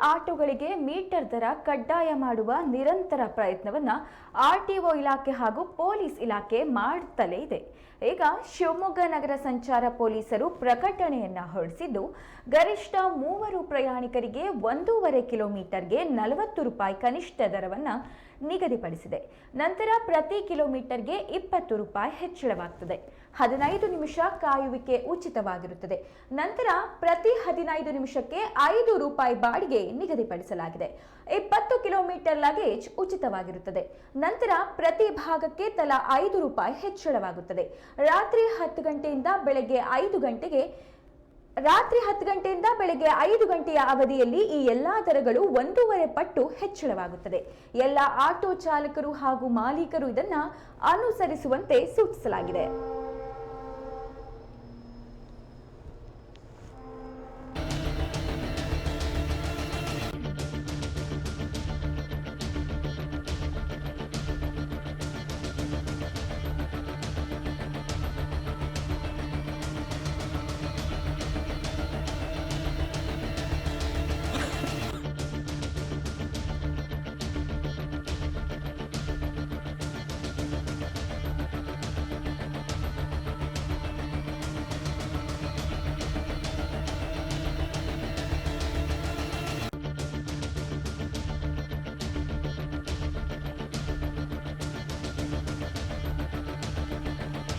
ಆಟೋಗಳಿಗೆ metre ದರ ಕಡ್ಡಾಯ ಮಾಡುವ ನಿರಂತರ ಪ್ರಯತ್ನವನ್ನ ಆರ್ಟಿಒ ಇಲಾಖೆ ಹಾಗೂ ಪೊಲೀಸ್ ಇಲಾಖೆ ಮಾಡುತ್ತಲೇ ಇದೆ. ಈಗ ಶಿವಮೊಗ್ಗ ನಗರ ಸಂಚಾರ ಪೊಲೀಸರು ಪ್ರಕಟಣೆಯನ್ನ ಹೊರಡಿಸಿದ್ದು, ಗರಿಷ್ಠ ಮೂವರು ಪ್ರಯಾಣಿಕರಿಗೆ ಒಂದೂವರೆ ಕಿಲೋಮೀಟರ್ಗೆ ನಲವತ್ತು ರೂಪಾಯಿ ಕನಿಷ್ಠ ದರವನ್ನ ನಿಗದಿಪಡಿಸಿದೆ. ನಂತರ ಪ್ರತಿ ಕಿಲೋಮೀಟರ್ಗೆ ಇಪ್ಪತ್ತು ರೂಪಾಯಿ ಹೆಚ್ಚಳವಾಗುತ್ತದೆ ಹದಿನೈದು ನಿಮಿಷ ಕಾಯುವಿಕೆ ಉಚಿತವಾಗಿರುತ್ತದೆ. ನಂತರ ಪ್ರತಿ ಹದಿನೈದು ನಿಮಿಷಕ್ಕೆ ಐದು ರೂಪಾಯಿ ಬಾಡಿಗೆ ನಿಗದಿಪಡಿಸಲಾಗಿದೆ. ಇಪ್ಪತ್ತು ಕಿಲೋಮೀಟರ್ ಲಗೇಜ್ ಉಚಿತವಾಗಿರುತ್ತದೆ. ನಂತರ ಪ್ರತಿ ಭಾಗಕ್ಕೆ ತಲಾ ಐದು ರೂಪಾಯಿ ಹೆಚ್ಚಳವಾಗುತ್ತದೆ. ರಾತ್ರಿ ಹತ್ತು ಗಂಟೆಯಿಂದ ಬೆಳಗ್ಗೆ ಐದು ಗಂಟೆಗೆ ರಾತ್ರಿ ಹತ್ತು ಗಂಟೆಯಿಂದ ಬೆಳಗ್ಗೆ ಐದು ಗಂಟೆಯ ಅವಧಿಯಲ್ಲಿ ಈ ಎಲ್ಲಾ ದರಗಳು ಒಂದೂವರೆ ಪಟ್ಟು ಹೆಚ್ಚಳವಾಗುತ್ತದೆ. ಎಲ್ಲ ಆಟೋ ಚಾಲಕರು ಹಾಗೂ ಮಾಲೀಕರು ಇದನ್ನ ಅನುಸರಿಸುವಂತೆ ಸೂಚಿಸಲಾಗಿದೆ.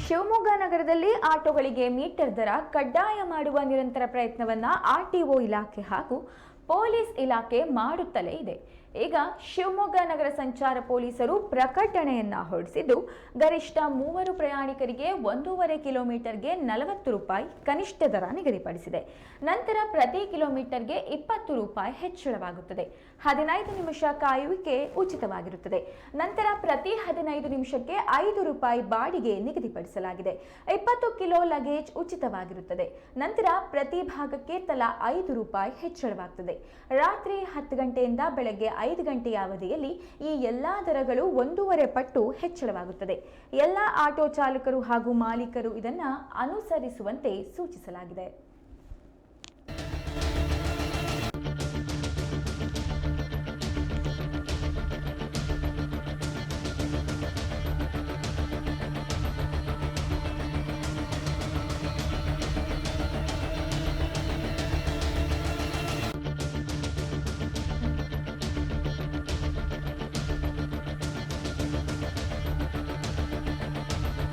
ಶಿವಮೊಗ್ಗ ನಗರದಲ್ಲಿ ಆಟೋಗಳಿಗೆ ಮೀಟರ್ ದರ ಕಡ್ಡಾಯ ಮಾಡುವ ನಿರಂತರ ಪ್ರಯತ್ನವನ್ನ ಆರ್ಟಿಒ ಇಲಾಖೆ ಹಾಗೂ ಪೊಲೀಸ್ ಇಲಾಖೆ ಮಾಡುತ್ತಲೇ ಇದೆ. ಈಗ ಶಿವಮೊಗ್ಗ ನಗರ ಸಂಚಾರ ಪೊಲೀಸರು ಪ್ರಕಟಣೆಯನ್ನ ಹೊರಡಿಸಿದ್ದು, ಗರಿಷ್ಠ ಮೂವರು ಪ್ರಯಾಣಿಕರಿಗೆ ಒಂದೂವರೆ ಕಿಲೋಮೀಟರ್ಗೆ ನಲವತ್ತು ರೂಪಾಯಿ ಕನಿಷ್ಠ ದರ ನಿಗದಿಪಡಿಸಿದೆ. ನಂತರ ಪ್ರತಿ ಕಿಲೋಮೀಟರ್ಗೆ ಇಪ್ಪತ್ತು ರೂಪಾಯಿ ಹೆಚ್ಚಳವಾಗುತ್ತದೆ. ಹದಿನೈದು ನಿಮಿಷ ಕಾಯುವಿಕೆ ಉಚಿತವಾಗಿರುತ್ತದೆ. ನಂತರ ಪ್ರತಿ ಹದಿನೈದು ನಿಮಿಷಕ್ಕೆ ಐದು ರೂಪಾಯಿ ಬಾಡಿಗೆ ನಿಗದಿಪಡಿಸಲಾಗಿದೆ. ಇಪ್ಪತ್ತು ಕಿಲೋ ಲಗೇಜ್ ಉಚಿತವಾಗಿರುತ್ತದೆ. ನಂತರ ಪ್ರತಿ ಭಾಗಕ್ಕೆ ತಲಾ ಐದು ರೂಪಾಯಿ ಹೆಚ್ಚಳವಾಗುತ್ತದೆ ರಾತ್ರಿ ಹತ್ತು ಗಂಟೆಯಿಂದ ಬೆಳಗ್ಗೆ ಐದು ಗಂಟೆಯ ಅವಧಿಯಲ್ಲಿ ಈ ಎಲ್ಲಾ ದರಗಳು ಒಂದೂವರೆ ಪಟ್ಟು ಹೆಚ್ಚಳವಾಗುತ್ತದೆ. ಎಲ್ಲ ಆಟೋ ಚಾಲಕರು ಹಾಗೂ ಮಾಲೀಕರು ಇದನ್ನು ಅನುಸರಿಸುವಂತೆ ಸೂಚಿಸಲಾಗಿದೆ.